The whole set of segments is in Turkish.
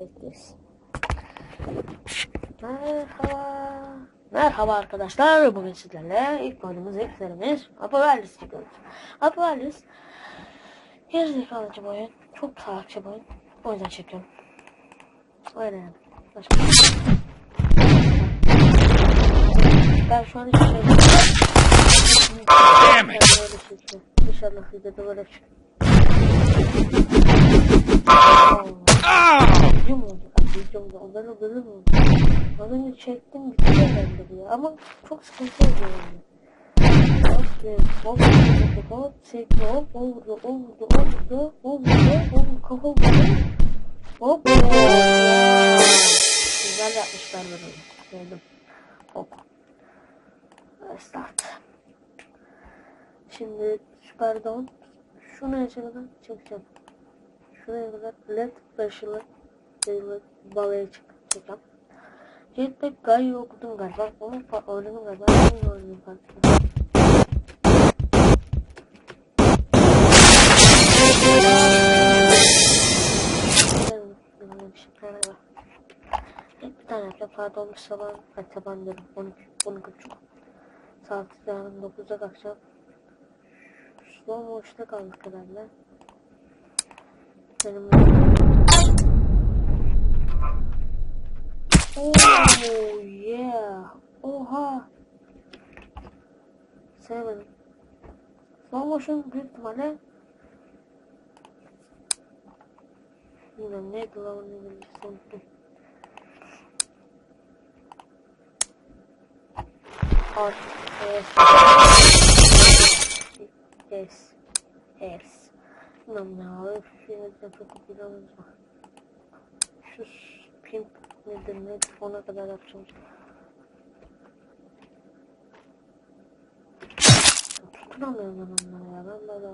Bekleyiz. Merhaba. Merhaba arkadaşlar. Bugün sizlerle ilk oyunumuz eklerimiz Apoverlis çıkıyoruz. Apoverlis gerizekalıcı bir oyun. Çok salakça bir oyun. O yüzden çekiyorum. Öyle yani. Başka. Şey ben şu an hiçbir şey Damn it. İnşallah videoda böyle çıkıyor. Allah. Video mu oldu? Ay, Video mu? O böyle böyle mi oldu? Az önce çektim bitti herhalde bu ya. Ama çok sıkıntı oluyor yani. Hop hop hop hop çekti hop o vurdu o vurdu o vurdu o vurdu o vurdu kafa vurdu hop Güzel yapmışlar bunu. Sevdim. Hop. Start. Şimdi süper down. Şunu açalım çekeceğim. Başlı şeyle balaya çık çekeceğim. Jetpack Gai'yi okudum galiba. Onu oynadım galiba. Onu oynadım galiba. Bir tane var. Bir tane yapacağım. Saat olmuş sabah. Kaç sabah diyorum. 12, 12 buçuk. Saat yarın 9'da kalkacağım. Slow motion'da kaldık herhalde. Benim Oh yeah. Oha. Sevmedim. Slow motion büyük ihtimalle Bilmiyorum neydi lan onun İngilizcesi unuttum. Art. Yes. Bilmiyorum ya. Öf, yine çok okuyacağım. Şu pimp nedir nedir ona kadar yapacağım. Tutunamıyorum ben onları ya. Ben böyle...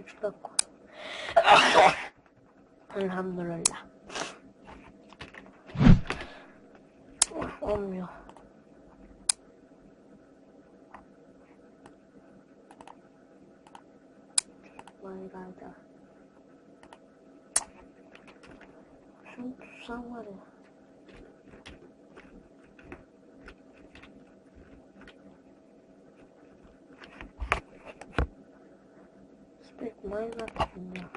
Üç dakika. Elhamdülillah. Olmuyor. Vay gayda. Şunu tutsam var ya. Spek Minecraft ya.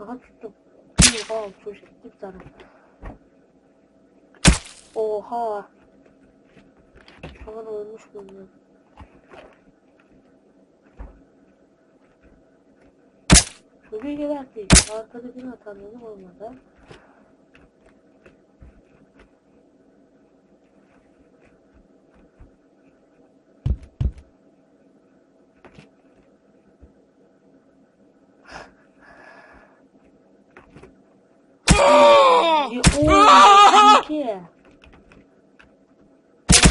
Aha tuttum. Oha çocuk bir tane. Oha. Aman ölmüş bunlar. Çocuğu geberttik. Arkadakini atanladım olmadı. Oh! Ya, ooo.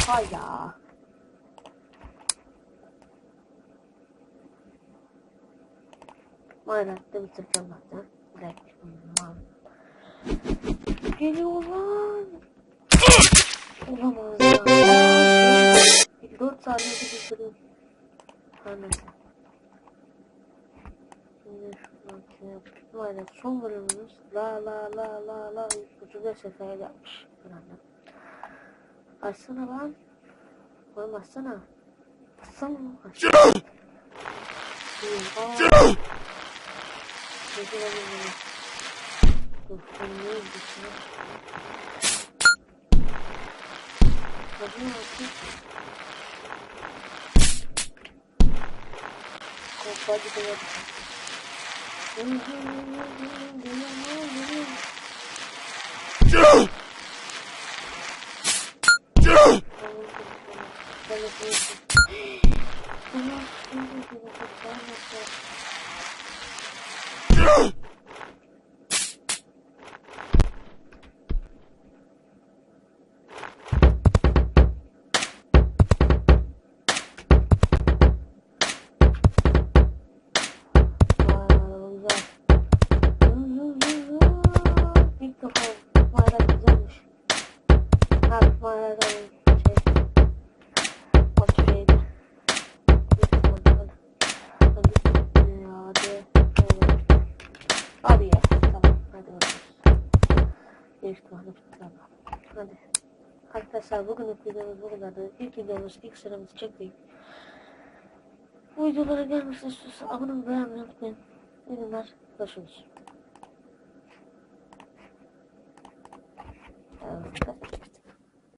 Oha ya. Minecraft'ta bitireceğim zaten. Aman. Geliyor lan. Olamaz ya. 4 saniyede bitirdim. Neyse. Şimdi şuradan şey yapayım. Minecraft son bölümümüz. La la la la la. Ucunda sefer yapmış. Açsana lan. Oğlum açsana. Açsana. Açsana. Aa. Beceremedim. Dur, ben ne yapayım? Bakın bakın. Koppa gidiyor. Güzel. Have fun, guys. Ama. Hadi. Arkadaşlar bugünlük videomuz bu kadardı. İlk videomuz, ilk sıramızı çektik. Bu videolara gelmesini istiyorsan abone olmayı beğenmeyi unutmayın. İyi günler. Görüşürüz. Evet.